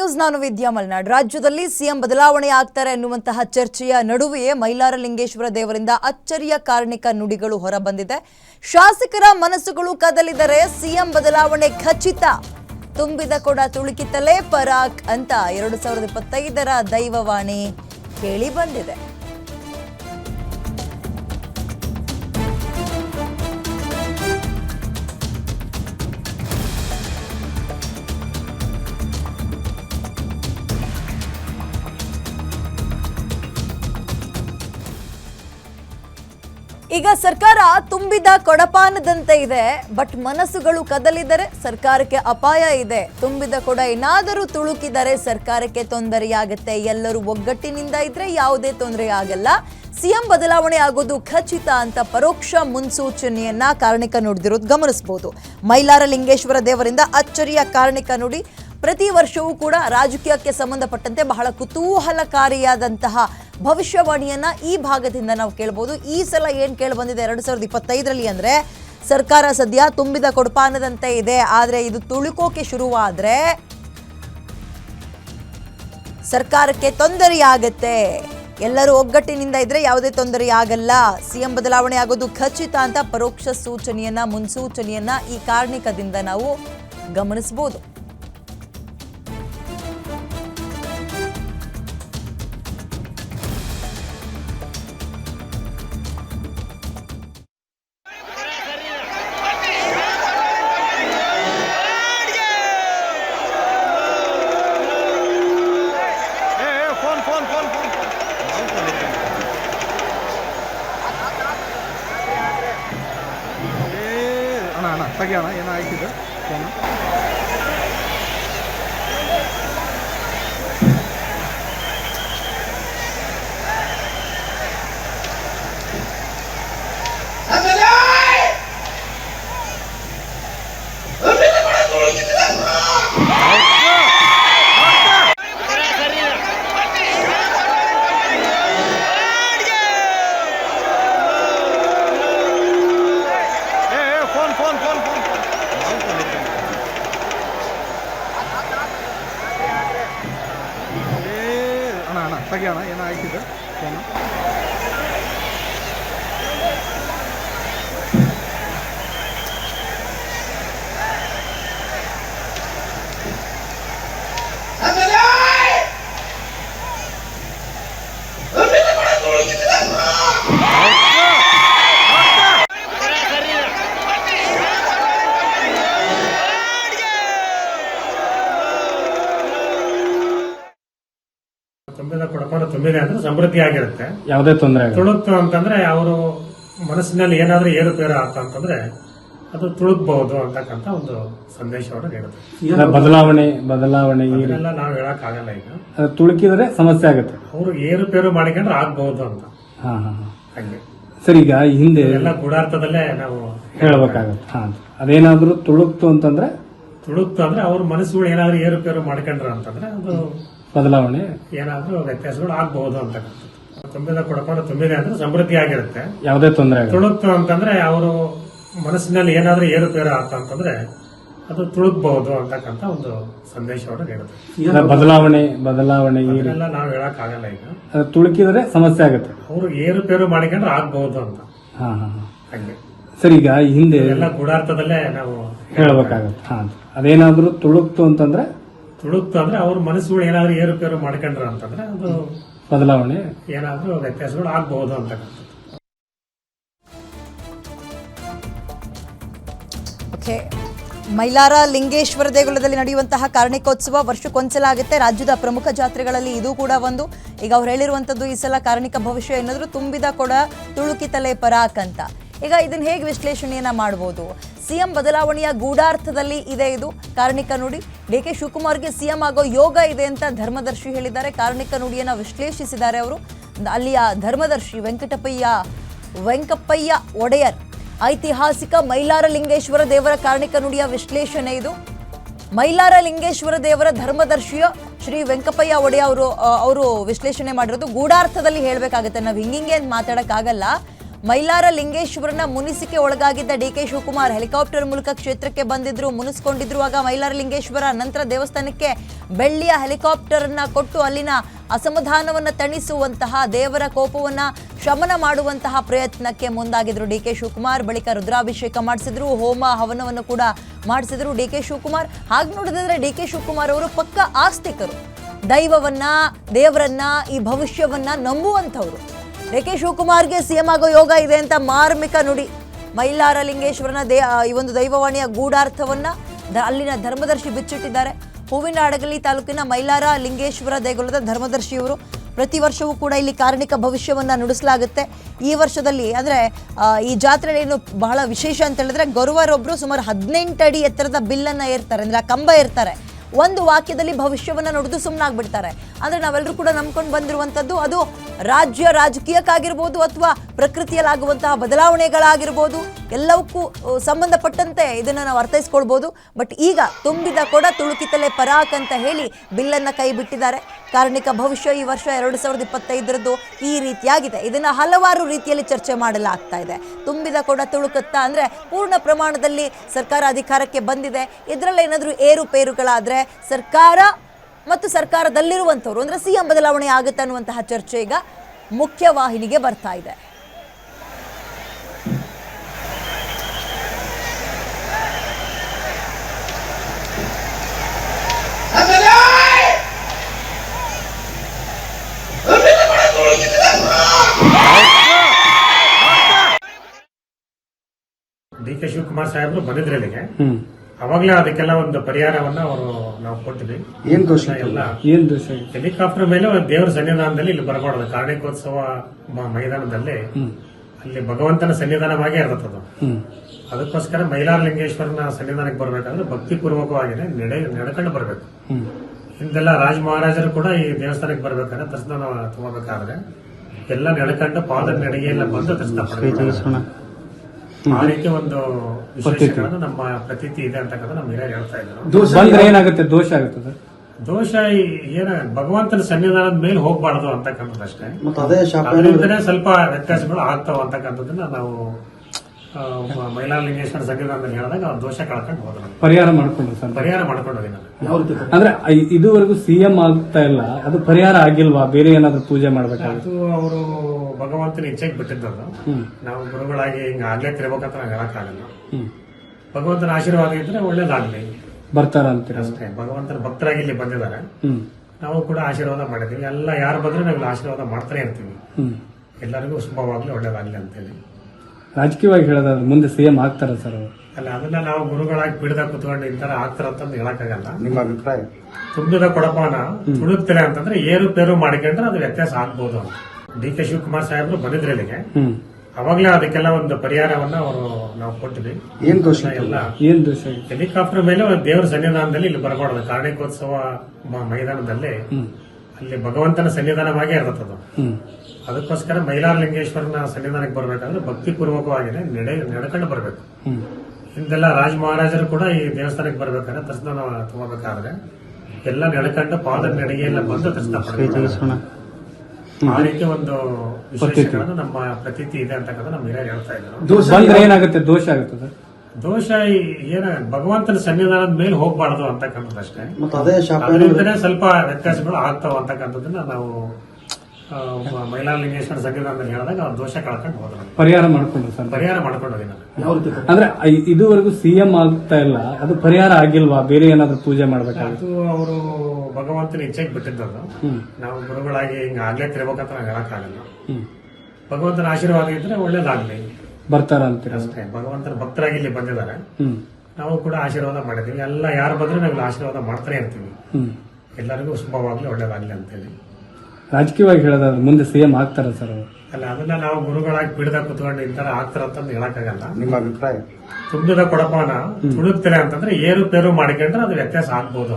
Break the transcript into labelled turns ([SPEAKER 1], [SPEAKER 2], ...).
[SPEAKER 1] News ನಾನು ವಿದ್ಯಾ ಮಲ್ನಾಡ್. ರಾಜ್ಯದಲ್ಲಿ CM ಬದಲಾವಣೆ ಆಗ್ತಾರೆ ಎನ್ನುವಂತಹ ಚರ್ಚೆಯ ನಡುವೆಯೇ ಮೈಲಾರ ಲಿಂಗೇಶ್ವರ ದೇವರಿಂದ ಅಚ್ಚರಿಯ ಕಾರಣಿಕ ನುಡಿಗಳು ಹೊರಬಂದಿದೆ. ಶಾಸಕರ ಮನಸ್ಸುಗಳು ಕದಲಿದರೆ ಸಿಎಂ ಬದಲಾವಣೆ ಖಚಿತ. ತುಂಬಿದ ಕೊಡ ತುಳುಕಿತಲೇ ಪರಾಕ್ ಅಂತ ಎರಡು ಸಾವಿರದ ಇಪ್ಪತ್ತೈದರ ದೈವವಾಣಿ ಕೇಳಿ ಬಂದಿದೆ. ಈಗ ಸರ್ಕಾರ ತುಂಬಿದ ಕೊಡಪಾನದಂತೆ ಇದೆ, ಬಟ್ ಮನಸ್ಸುಗಳು ಕದಲಿದರೆ ಸರ್ಕಾರಕ್ಕೆ ಅಪಾಯ ಇದೆ. ತುಂಬಿದ ಕೊಡ ಏನಾದರೂ ತುಳುಕಿದರೆ ಸರ್ಕಾರಕ್ಕೆ ತೊಂದರೆಯಾಗುತ್ತೆ. ಎಲ್ಲರೂ ಒಗ್ಗಟ್ಟಿನಿಂದ ಇದ್ರೆ ಯಾವುದೇ ತೊಂದರೆ ಆಗಲ್ಲ. ಸಿಎಂ ಬದಲಾವಣೆ ಆಗೋದು ಖಚಿತ ಅಂತ ಪರೋಕ್ಷ ಮುನ್ಸೂಚನೆಯನ್ನ ಕಾರಣಿಕ ನುಡಿದಿರೋದು ಗಮನಿಸಬಹುದು ಮೈಲಾರ ಲಿಂಗೇಶ್ವರ ದೇವರಿಂದ ಅಚ್ಚರಿಯ ಕಾರಣಿಕ ನುಡಿ. ಪ್ರತಿ ವರ್ಷವೂ ಕೂಡ ರಾಜಕೀಯಕ್ಕೆ ಸಂಬಂಧಪಟ್ಟಂತೆ ಬಹಳ ಕುತೂಹಲಕಾರಿಯಾದಂತಹ ಭವಿಷ್ಯವಾಣಿಯನ್ನ ಈ ಭಾಗದಿಂದ ನಾವು ಕೇಳ್ಬೋದು. ಈ ಸಲ ಏನ್ ಕೇಳಿ ಬಂದಿದೆ? ಎರಡು ಸಾವಿರದ ಇಪ್ಪತ್ತೈದರಲ್ಲಿ ಅಂದ್ರೆ ಸರ್ಕಾರ ಸದ್ಯ ತುಂಬಿದ ಕೊಡಪಾನದಂತೆ ಇದೆ. ಆದ್ರೆ ಇದು ತುಳುಕೋಕೆ ಶುರುವಾದ್ರೆ ಸರ್ಕಾರಕ್ಕೆ ತೊಂದರೆಯಾಗತ್ತೆ. ಎಲ್ಲರೂ ಒಗ್ಗಟ್ಟಿನಿಂದ ಇದ್ರೆ ಯಾವುದೇ ತೊಂದರೆ ಆಗಲ್ಲ. ಸಿಎಂ ಬದಲಾವಣೆ ಆಗೋದು ಖಚಿತ ಅಂತ ಪರೋಕ್ಷ ಸೂಚನೆಯನ್ನ, ಮುನ್ಸೂಚನೆಯನ್ನ ಈ ಕಾರಣಿಕದಿಂದ ನಾವು ಗಮನಿಸಬಹುದು
[SPEAKER 2] ആണ് ആണ് സഖ്യാണ് ഞാൻ അയച്ചിട്ട് പോകണം അത്രയ്ക്കാണ് ഞാൻ കാരണം
[SPEAKER 3] ತುಂಬಿದ ಕೊಡಪಾರ ತುಂಬಿದೆ ಅಂದ್ರೆ ಸಮೃದ್ಧಿ ಆಗಿರುತ್ತೆ.
[SPEAKER 4] ಯಾವುದೇ ತೊಂದರೆ ತುಳುತ್ತು
[SPEAKER 3] ತುಳುಕ್ತು ಅಂತಂದ್ರೆ ಅವರು ಮನಸ್ಸಿನಲ್ಲಿ ಏನಾದ್ರೂ ಏರುಪೇರು ಆತ ಅಂತಂದ್ರೆ ಅದು ತುಳುಕ್ಬಹುದು ಅಂತಕ್ಕಂತ ಒಂದು ಸಂದೇಶವನ್ನು ನೀಡುತ್ತೆ
[SPEAKER 4] ಬದಲಾವಣೆ ಬದಲಾವಣೆ
[SPEAKER 3] ಇದೆಲ್ಲ ನಾವು ಹೇಳಕ್ ಆಗಲ್ಲ ಈಗ.
[SPEAKER 4] ಅದು ತುಳುಕಿದ್ರೆ ಸಮಸ್ಯೆ ಆಗುತ್ತೆ.
[SPEAKER 3] ಅವರು ಏರುಪೇರು ಮಾಡಿಕೊಂಡ್ರೆ ಆಗ್ಬಹುದು ಅಂತ.
[SPEAKER 4] ಹಾ ಹಾ ಹಾ.
[SPEAKER 3] ಹಂಗೆ.
[SPEAKER 4] ಸರಿ ಈಗ ಹಿಂದೆ
[SPEAKER 3] ಎಲ್ಲ ಗೂಢಾರ್ಥದಲ್ಲೇ ನಾವು
[SPEAKER 4] ಹೇಳ್ಬೇಕಾಗತ್ತೆ. ಹಾ ಅದೇನಾದ್ರೂ ತುಳುಕ್ತು ಅಂತಂದ್ರೆ?
[SPEAKER 3] ತುಳುಕ್ತು ಅಂದ್ರೆ ಅವ್ರ ಮನಸ್ಸುಗಳು ಏನಾದ್ರೂ ಏರುಪೇರು ಮಾಡ್ಕೊಂಡ್ರ ಅಂತಂದ್ರೆ ಅದು
[SPEAKER 4] ಬದಲಾವಣೆ?
[SPEAKER 3] ಏನಾದ್ರೂ ವ್ಯತ್ಯಾಸಗಳು ಆಗ್ಬಹುದು ಅಂತಕ್ಕಂಥದ್ದು. ತುಂಬಿದ ಕೊಡಪಾನ ತುಂಬಿದೆ ಅಂದ್ರೆ ಸಮೃದ್ಧಿ ಆಗಿರುತ್ತೆ.
[SPEAKER 4] ಯಾವುದೇ ತೊಂದರೆ
[SPEAKER 3] ತುಳುಕ್ತು ಅಂತಂದ್ರೆ ಅವರು ಮನಸ್ಸಿನಲ್ಲಿ ಏನಾದ್ರೂ ಏರುಪೇರು ಆತ ಅಂತಂದ್ರೆ ಅದು ತುಳುಕ್ಬಹುದು ಅಂತಕ್ಕಂತ ಒಂದು ಸಂದೇಶವನ್ನು ನೀಡುತ್ತೆ
[SPEAKER 4] ಬದಲಾವಣೆ ಬದಲಾವಣೆ
[SPEAKER 3] ಇದೆಲ್ಲ ನಾವು ಹೇಳಕ್ ಆಗಲ್ಲ ಈಗ
[SPEAKER 4] ತುಳುಕಿದ್ರೆ ಸಮಸ್ಯೆ ಆಗುತ್ತೆ.
[SPEAKER 3] ಅವರು ಏರುಪೇರು ಮಾಡಿಕೊಂಡ್ರೆ ಆಗ್ಬಹುದು ಅಂತ.
[SPEAKER 4] ಹಾ ಹಾ ಹಾ.
[SPEAKER 3] ಹಂಗೆ.
[SPEAKER 4] ಸರ್ ಈಗ ಹಿಂದೆ
[SPEAKER 3] ಎಲ್ಲ ಗೂಢಾರ್ಥದಲ್ಲೇ ನಾವು
[SPEAKER 4] ಹೇಳ್ಬೇಕಾಗತ್ತೆ. ಅದೇನಾದ್ರೂ ತುಳುಕ್ತು ಅಂತಂದ್ರೆ
[SPEAKER 3] ತುಳುಕ್ತು ಅಂದ್ರೆ ಅವ್ರ ಮನಸ್ಸುಗಳು ಏನಾದ್ರೂ ಏರುಪೇರು ಮಾಡ್ಕೊಂಡ್ರ ಅಂತಂದ್ರೆ ಅದು
[SPEAKER 4] ಬದಲಾವಣೆ.
[SPEAKER 3] ಏನಾದ್ರೂ ವ್ಯತ್ಯಾಸಗಳು ಆಗ್ಬಹುದು ಅಂತಕ್ಕಂಥದ್ದು
[SPEAKER 1] ಓಕೆ. ಮೈಲಾರ ಲಿಂಗೇಶ್ವರ ದೇಗುಲದಲ್ಲಿ ನಡೆಯುವಂತಹ ಕಾರ್ಣಿಕೋತ್ಸವ ವರ್ಷಕ್ಕೊಂದ್ಸಲ ಆಗುತ್ತೆ ರಾಜ್ಯದ ಪ್ರಮುಖ ಜಾತ್ರೆಗಳಲ್ಲಿ ಇದು ಕೂಡ ಒಂದು. ಈಗ ಅವ್ರು ಹೇಳಿರುವಂಥದ್ದು ಈ ಸಲ ಕಾರ್ಣಿಕ ಭವಿಷ್ಯ ಏನಾದರೂ ತುಂಬಿದ ಕೊಡ ತುಳುಕಿತಲೆ ಪರಾಕ್ ಅಂತ. ಈಗ ಇದನ್ನ ಹೇಗೆ ವಿಶ್ಲೇಷಣೆಯನ್ನ ಮಾಡ್ಬೋದು? ಸಿಎಂ ಬದಲಾವಣೆಯ ಗೂಢಾರ್ಥದಲ್ಲಿ ಇದೆ ಇದು. ಕಾರಣಿಕ ನುಡಿ. ಡಿ ಕೆ ಶಿವಕುಮಾರ್ಗೆ ಸಿಎಂ ಆಗೋ ಯೋಗ ಇದೆ ಅಂತ ಧರ್ಮದರ್ಶಿ ಹೇಳಿದ್ದಾರೆ. ಕಾರಣಿಕ ನುಡಿಯನ್ನು ವಿಶ್ಲೇಷಿಸಿದ್ದಾರೆ ಅವರು. ಅಲ್ಲಿಯ ಧರ್ಮದರ್ಶಿ ವೆಂಕಟಪಯ್ಯ ವೆಂಕಪ್ಪಯ್ಯ ಒಡೆಯರ್. ಐತಿಹಾಸಿಕ ಮೈಲಾರ ಲಿಂಗೇಶ್ವರ ದೇವರ ಕಾರಣಿಕ ನುಡಿಯ ವಿಶ್ಲೇಷಣೆ ಇದು. ಮೈಲಾರ ಲಿಂಗೇಶ್ವರ ದೇವರ ಧರ್ಮದರ್ಶಿಯ ಶ್ರೀ ವೆಂಕಪ್ಪಯ್ಯ ಒಡೆಯ ಅವರು ಅವರು ವಿಶ್ಲೇಷಣೆ ಮಾಡಿರೋದು. ಗೂಢಾರ್ಥದಲ್ಲಿ ಹೇಳಬೇಕಾಗುತ್ತೆ. ನಾವು ಹಿಂಗಿಂಗೆ ಅಂತ ಮಾತಾಡೋಕ್ಕಾಗಲ್ಲ. ಮೈಲಾರ ಲಿಂಗೇಶ್ವರನ ಮುನಿಸಿಕೆ ಒಳಗಾಗಿದ್ದ ಡಿ ಕೆ ಶಿವಕುಮಾರ್ ಹೆಲಿಕಾಪ್ಟರ್ ಮೂಲಕ ಕ್ಷೇತ್ರಕ್ಕೆ ಬಂದಿದ್ರು, ಮುನಿಸ್ಕೊಂಡಿದ್ರು. ಆಗ ಮೈಲಾರ ಲಿಂಗೇಶ್ವರ ನಂತರ ದೇವಸ್ಥಾನಕ್ಕೆ ಬೆಳ್ಳಿಯ ಹೆಲಿಕಾಪ್ಟರ್ ಅನ್ನ ಕೊಟ್ಟು ಅಲ್ಲಿನ ಅಸಮಾಧಾನವನ್ನು ತಣಿಸುವಂತಹ, ದೇವರ ಕೋಪವನ್ನು ಶಮನ ಮಾಡುವಂತಹ ಪ್ರಯತ್ನಕ್ಕೆ ಮುಂದಾಗಿದ್ರು ಡಿ ಕೆ ಶಿವಕುಮಾರ್. ಬಳಿಕ ರುದ್ರಾಭಿಷೇಕ ಮಾಡಿಸಿದ್ರು, ಹೋಮ ಹವನವನ್ನು ಕೂಡ ಮಾಡಿಸಿದ್ರು ಡಿ ಕೆ ಶಿವಕುಮಾರ್. ಹಾಗೆ ನೋಡಿದ್ರೆ ಡಿ ಕೆ ಶಿವಕುಮಾರ್ ಅವರು ಪಕ್ಕ ಆಸ್ತಿಕರು. ದೈವವನ್ನ, ದೇವರನ್ನ, ಈ ಭವಿಷ್ಯವನ್ನ ನಂಬುವಂಥವ್ರು. ಕೆ ಶಿವಕುಮಾರ್ಗೆ ಸಿಎಂ ಆಗೋ ಯೋಗ ಇದೆ ಅಂತ ಮಾರ್ಮಿಕ ನುಡಿ. ಮೈಲಾರ ಲಿಂಗೇಶ್ವರನ ದೇ ಈ ಒಂದು ದೈವವಾಣಿಯ ಗೂಢಾರ್ಥವನ್ನ ಅಲ್ಲಿನ ಧರ್ಮದರ್ಶಿ ಬಿಚ್ಚಿಟ್ಟಿದ್ದಾರೆ. ಹೂವಿನ ಹಡಗಲಿ ತಾಲೂಕಿನ ಮೈಲಾರ ಲಿಂಗೇಶ್ವರ ದೇಗುಲದ ಧರ್ಮದರ್ಶಿಯವರು ಪ್ರತಿ ವರ್ಷವೂ ಕೂಡ ಇಲ್ಲಿ ಕಾರಣಿಕ ಭವಿಷ್ಯವನ್ನ ನುಡಿಸಲಾಗುತ್ತೆ. ಈ ವರ್ಷದಲ್ಲಿ ಅಂದ್ರೆ ಈ ಜಾತ್ರೆಯಲ್ಲಿ ಏನು ಬಹಳ ವಿಶೇಷ ಅಂತ ಹೇಳಿದ್ರೆ ಗೌರವರೊಬ್ರು ಸುಮಾರು ಹದಿನೆಂಟು ಅಡಿ ಎತ್ತರದ ಬಿಲ್ಲನ್ನು ಏರ್ತಾರೆ, ಅಂದ್ರೆ ಆ ಕಂಬ ಏರ್ತಾರೆ. ಒಂದು ವಾಕ್ಯದಲ್ಲಿ ಭವಿಷ್ಯವನ್ನ ನುಡಿದು ಸುಮ್ಮನಾಗ್ಬಿಡ್ತಾರೆ ಅಂದ್ರೆ ನಾವೆಲ್ಲರೂ ಕೂಡ ನಂಬ್ಕೊಂಡು ಬಂದಿರುವಂಥದ್ದು ಅದು ರಾಜ್ಯ ರಾಜಕೀಯಕ್ಕಾಗಿರ್ಬೋದು ಅಥವಾ ಪ್ರಕೃತಿಯಲ್ಲಾಗುವಂತಹ ಬದಲಾವಣೆಗಳಾಗಿರ್ಬೋದು. ಎಲ್ಲವಕ್ಕೂ ಸಂಬಂಧಪಟ್ಟಂತೆ ಇದನ್ನು ನಾವು ಅರ್ಥೈಸ್ಕೊಳ್ಬೋದು. ಬಟ್ ಈಗ ತುಂಬಿದ ಕೊಡ ತುಳುಕಿತಲೆ ಪರಾಕ್ ಅಂತ ಹೇಳಿ ಬಿಲ್ಲನ್ನು ಕೈ ಬಿಟ್ಟಿದ್ದಾರೆ. ಕಾರಣಿಕ ಭವಿಷ್ಯ ಈ ವರ್ಷ ಎರಡು ಸಾವಿರದ ಇಪ್ಪತ್ತೈದರದ್ದು ಈ ರೀತಿಯಾಗಿದೆ. ಇದನ್ನು ಹಲವಾರು ರೀತಿಯಲ್ಲಿ ಚರ್ಚೆ ಮಾಡಲಾಗ್ತಾ ಇದೆ. ತುಂಬಿದ ಕೊಡ ತುಳುಕುತ್ತಾ ಅಂದರೆ ಪೂರ್ಣ ಪ್ರಮಾಣದಲ್ಲಿ ಸರ್ಕಾರ ಅಧಿಕಾರಕ್ಕೆ ಬಂದಿದೆ. ಇದರಲ್ಲಿ ಏನಾದರೂ ಏರುಪೇರುಗಳಾದರೆ ಸರ್ಕಾರ ಮತ್ತು ಸರ್ಕಾರದಲ್ಲಿರುವಂಥವ್ರು ಸಿ ಸಿಎಂ ಬದಲಾವಣೆ ಆಗುತ್ತೆ ಅನ್ನುವಂತಹ ಚರ್ಚೆ ಈಗ ಮುಖ್ಯವಾಹಿನಿಗೆ ಬರ್ತಾ ಇದೆ
[SPEAKER 3] ಡಿ ಕೆ ಶಿವಕುಮಾರ್ ಸಾಹೇಬ್ರು ಬಂದಿದ್ರು ಇಲ್ಲಿಗೆ ಅವಾಗ್ಲೇ ಅದಕ್ಕೆಲ್ಲ ಒಂದು ಪರಿಹಾರವನ್ನ ಅವರು ನಾವು ಕೊಟ್ಟಿದ್ವಿ.
[SPEAKER 4] ಏನ್ ದೋಷ
[SPEAKER 3] ಎಲ್ಲ
[SPEAKER 4] ಏನ್ ದೋಷ?
[SPEAKER 3] ಹೆಲಿಕಾಪ್ಟರ್ ಮೇಲೆ ಒಂದು ದೇವರ ಸನ್ನಿಧಾನದಲ್ಲಿ ಇಲ್ಲಿ ಬರಬಾರ್ದು. ಕಾರ್ಣಿಕೋತ್ಸವ ಮೈದಾನದಲ್ಲಿ ಅಲ್ಲಿ ಭಗವಂತನ ಸನ್ನಿಧಾನವಾಗೇ ಇರ್ತದದು ಅದಕ್ಕೋಸ್ಕರ ಮೈಲಾರ ಲಿಂಗೇಶ್ವರನ ಸನ್ನಿಧಾನಕ್ಕೆ ಬರಬೇಕಂದ್ರೆ ಭಕ್ತಿ ಪೂರ್ವಕವಾಗಿದೆ ನಡೆ ನಡ್ಕೊಂಡು ಬರಬೇಕು. ಹಿಂದೆಲ್ಲ ರಾಜ ಮಹಾರಾಜರು ಕೂಡ ಈ ದೇವಸ್ಥಾನಕ್ಕೆ ಬರ್ಬೇಕಾದ್ರೆ ದರ್ಶನ ತಗೋಬೇಕಾದ್ರೆ ಎಲ್ಲ ನಡ್ಕೊಂಡು ಪಾದ ನಡಿಗೆ ಎಲ್ಲ ಬಂದು ದರ್ಶನ. ಆ ರೀತಿ ಒಂದು ವಿಶೇಷಗಳನ್ನು ನಮ್ಮ ಪ್ರತೀತಿ ಇದೆ ಅಂತಕ್ಕಂಥ ನಮ್ಮ ಹಿರಿಯರು ಹೇಳ್ತಾ ಇದ್ರು
[SPEAKER 4] ಬಂದ್ರೆ ಏನಾಗುತ್ತೆ? ದೋಷ ಆಗುತ್ತೆ ಸರ್
[SPEAKER 3] ದೋಷ ಏನ ಭಗವಂತನ ಸನ್ನಿಧಾನದ ಮೇಲೆ ಹೋಗ್ಬಾರ್ದು ಅಂತಕ್ಕಂಥದ್ದು
[SPEAKER 5] ಅಷ್ಟೇ ಅದೇ ಶಾಪ
[SPEAKER 3] ಅದರಿಂದನೇ ಸ್ವಲ್ಪ ವ್ಯತ್ಯಾಸಗಳು ಆಗ್ತಾವ ಅಂತಕ್ಕಂಥದ್ದನ್ನ ನಾವು ಆ, ಮ- ಮೈಲಾರಲಿಂಗೇಶ್ವರ ಸನ್ನಿಧಾನದಲ್ಲಿ ಹೇಳಿದಾಗ ಅವ್ರು ದೋಷ ಕಳ್ಕೊಂಡು ಹೋದ್ರು.
[SPEAKER 4] ಪರಿಹಾರ ಮಾಡ್ಕೊಂಡ್ರು ಸರ್.
[SPEAKER 3] ಪರಿಹಾರ ಮಾಡ್ಕೊಂಡ್ರಿ ನಾನು
[SPEAKER 4] ಅಂದ್ರೆ ಇದುವರೆಗೂ ಸಿಎಂ ಆಗ್ತಾ ಇಲ್ಲ. ಅದು ಪರಿಹಾರ ಆಗಿಲ್ವಾ? ಬೇರೆ ಏನಾದ್ರು ಪೂಜೆ ಮಾಡ್ಬೇಕಾಗಿತ್ತು
[SPEAKER 3] ಅದು ಅವರು ಭಗವಂತನ ಇಚ್ಛೆಗೆ ಬಿಟ್ಟಿದ್ದದು. ನಾವು ಗುರುಗಳಾಗಿ ಹಿಂಗ ಆಗ್ಲೇ ತಿರ್ಬೇಕಂತ ನಾವು ಹೇಳಕ್ಕಾಗಲ್ಲ. ಭಗವಂತನ ಆಶೀರ್ವಾದ ಇದ್ರೆ ಒಳ್ಳೇದಾಗ್ಲಿ.
[SPEAKER 4] ಬರ್ತಾರ ಅಂತೀರ?
[SPEAKER 3] ಅಷ್ಟೇ ಭಗವಂತನ ಭಕ್ತರಾಗಿ ಇಲ್ಲಿ ಬಂದಿದ್ದಾರೆ. ನಾವು ಕೂಡ ಆಶೀರ್ವಾದ ಮಾಡಿದ್ದೀವಿ. ಎಲ್ಲ ಯಾರು ಬಂದ್ರೆ ನಾವು ಆಶೀರ್ವಾದ ಮಾಡ್ತಾನೆ ಇರ್ತೀವಿ. ಎಲ್ಲರಿಗೂ ಶುಭವಾಗ್ಲಿ ಒಳ್ಳೇದಾಗ್ಲಿ ಅಂತೇಳಿ.
[SPEAKER 4] ರಾಜಕೀಯವಾಗಿ ಹೇಳೋದಾದ್ರೆ ಮುಂದೆ ಸಿಎಂ ಆಗ್ತಾರೆ ಸರ್ ಅವರು.
[SPEAKER 3] ಅಲ್ಲ ಅದನ್ನ ನಾವು ಗುರುಗಳಾಗಿ ಬಿಡದ ಕುತ್ಕೊಂಡು ಈ ತರ ಆಗ್ತಾರ ಅಂತ ಹೇಳಕ್ಕಾಗಲ್ಲ.
[SPEAKER 5] ನಿಮ್ಮ ಅಭಿಪ್ರಾಯ?
[SPEAKER 3] ತುಂಬಿದ ಕೊಡಪಾನ ತುಳುಕ್ತಿಲ್ಲ ಅಂತಂದ್ರೆ ಏರು ಪೇರು ಮಾಡ್ಕೊಂಡ್ರೆ ಅದು ವ್ಯತ್ಯಾಸ ಆಗ್ಬೋದು ಅಂತ. ಡಿ ಕೆ ಶಿವಕುಮಾರ್ ಸಾಹೇಬ್ರು ಬಂದಿದ್ರೆ ಇಲ್ಲಿಗೆ. ಅವಾಗ್ಲೇ ಅದಕ್ಕೆಲ್ಲ ಒಂದು ಪರಿಹಾರವನ್ನ ಅವರು ನಾವು ಕೊಟ್ಟಿದ್ವಿ.
[SPEAKER 5] ಏನ್ ದೋಷ?
[SPEAKER 3] ಇಲ್ಲ
[SPEAKER 4] ಏನ್ ದೋಷ?
[SPEAKER 3] ಹೆಲಿಕಾಪ್ಟರ್ ಮೇಲೆ ಒಂದು ದೇವರ ಸನ್ನಿಧಾನದಲ್ಲಿ ಇಲ್ಲಿ ಬರಬಾರ್ದು. ಕಾರ್ಣಿಕೋತ್ಸವ ಮೈದಾನದಲ್ಲಿ ಅಲ್ಲಿ ಭಗವಂತನ ಸನ್ನಿಧಾನವಾಗೇ
[SPEAKER 4] ಇರತ್ತದು
[SPEAKER 3] ಅದಕ್ಕೋಸ್ಕರ ಮೈಲಾರ ಲಿಂಗೇಶ್ವರನ ಸನ್ನಿಧಾನಕ್ಕೆ ಬರಬೇಕಂದ್ರೆ ಭಕ್ತಿ ಪೂರ್ವಕವಾಗಿದೆ ನಡೆ ನಡ್ಕೊಂಡು ಬರಬೇಕು. ಹಿಂದೆಲ್ಲ ರಾಜ ಮಹಾರಾಜರು ಕೂಡ ಈ ದೇವಸ್ಥಾನಕ್ಕೆ ಬರ್ಬೇಕಾದ್ರೆ ದರ್ಶನ ತಗೋಬೇಕಾದ್ರೆ ಎಲ್ಲ ನಡ್ಕೊಂಡು ಪಾದ ನಡಿಗೆ ಎಲ್ಲ ಬಂದು ದರ್ಶನ. ಆ ರೀತಿ ಒಂದು ವಿಶೇಷಗಳನ್ನು ನಮ್ಮ ಪ್ರತೀತಿ ಇದೆ ಅಂತಕ್ಕಂಥ ನಮ್ಮ ಹಿರಿಯರು ಹೇಳ್ತಾ
[SPEAKER 4] ಇದ್ದಾರೆ ಏನಾಗುತ್ತೆ? ದೋಷ ಆಗುತ್ತೆ
[SPEAKER 3] ದೋಷ ಈ ಏನ ಭಗವಂತನ ಸನ್ನಿಧಾನದ ಮೇಲೆ ಹೋಗ್ಬಾರ್ದು ಅಂತಕ್ಕಂಥದ್ದಷ್ಟೇ
[SPEAKER 5] ಮತ್ತೆ ಅದೇ ಶಾಪ
[SPEAKER 3] ಅದರಿಂದನೇ ಸ್ವಲ್ಪ ವ್ಯತ್ಯಾಸಗಳು ಆಗ್ತಾವ ಅಂತಕ್ಕಂಥದ್ದನ್ನ ನಾವು ಮಹಿಳಾಲಿಂಗೇಶ್ವರ ಸನ್ನಿಧಾನದಲ್ಲಿ ಹೇಳಿದಾಗ ಅವ್ರು ದೋಷ ಕಳ್ಕೊಂಡು ಹೋದ್ರು.
[SPEAKER 4] ಪರಿಹಾರ ಮಾಡ್ಕೊಂಡ್ರು ಸರ್.
[SPEAKER 3] ಪರಿಹಾರ ಮಾಡ್ಕೊಂಡು
[SPEAKER 4] ಅಂದ್ರೆ ಇದುವರೆಗೂ ಸಿಎಂ ಆಗ್ತಾ ಇಲ್ಲ. ಅದು ಪರಿಹಾರ ಆಗಿಲ್ವಾ? ಬೇರೆ ಏನಾದ್ರೂ ಪೂಜೆ ಮಾಡ್ಬೇಕಾಗಿತ್ತು
[SPEAKER 3] ಅದು ಅವರು ಭಗವಂತನ ಇಚ್ಛೆಗೆ ಬಿಟ್ಟಿದ್ದದು
[SPEAKER 4] ಹ್ಮ್.
[SPEAKER 3] ನಾವು ಗುರುಗಳಾಗಿ ಹಿಂಗ ಆಗ್ಲೇ ತಿರ್ಬೇಕಂತ ನಾವು ಹೇಳಕ್ಕಾಗಲ್ಲ.
[SPEAKER 4] ಆಗಲ್ಲ
[SPEAKER 3] ಭಗವಂತನ ಆಶೀರ್ವಾದ ಇದ್ರೆ ಒಳ್ಳೇದಾಗ್ಲಿ.
[SPEAKER 4] ಬರ್ತಾರ ಅಂತೀರ
[SPEAKER 3] ಅಷ್ಟೇ ಭಗವಂತನ ಭಕ್ತರಾಗಿ ಇಲ್ಲಿ ಬಂದಿದ್ದಾರೆ. ನಾವು ಕೂಡ ಆಶೀರ್ವಾದ ಮಾಡಿದ್ದೀವಿ. ಎಲ್ಲ ಯಾರು ಬಂದ್ರೆ ನಾವು ಆಶೀರ್ವಾದ ಮಾಡ್ತಾನೆ ಇರ್ತೀವಿ. ಎಲ್ಲರಿಗೂ ಶುಭವಾಗ್ಲಿ ಒಳ್ಳೇದಾಗ್ಲಿ ಅಂತೇಳಿ.
[SPEAKER 4] ರಾಜಕೀಯವಾಗಿ ಹೇಳೋದಾದ್ರೆ ಮುಂದೆ ಸಿಎಂ ಆಗ್ತಾರ ಸರ್ ಅವರು?
[SPEAKER 3] ಅಲ್ಲ ಅದನ್ನ ನಾವು ಗುರುಗಳಾಗಿ ಬಿಡದ ಕುತ್ಕೊಂಡು ಇಂತರ ಅಂತ ಹೇಳಕ್ಕಾಗಲ್ಲ.
[SPEAKER 5] ನಿಮ್ಮ ಅಭಿಪ್ರಾಯ?
[SPEAKER 3] ತುಂಬಿದ ಕೊಡಪಾನ ತುಳುಕ್ತಿಲ್ಲ ಅಂತಂದ್ರೆ ಏರು ಪೇರು ಮಾಡಿಕೊಂಡ್ರೆ ಅದು ವ್ಯತ್ಯಾಸ ಆಗ್ಬೋದು.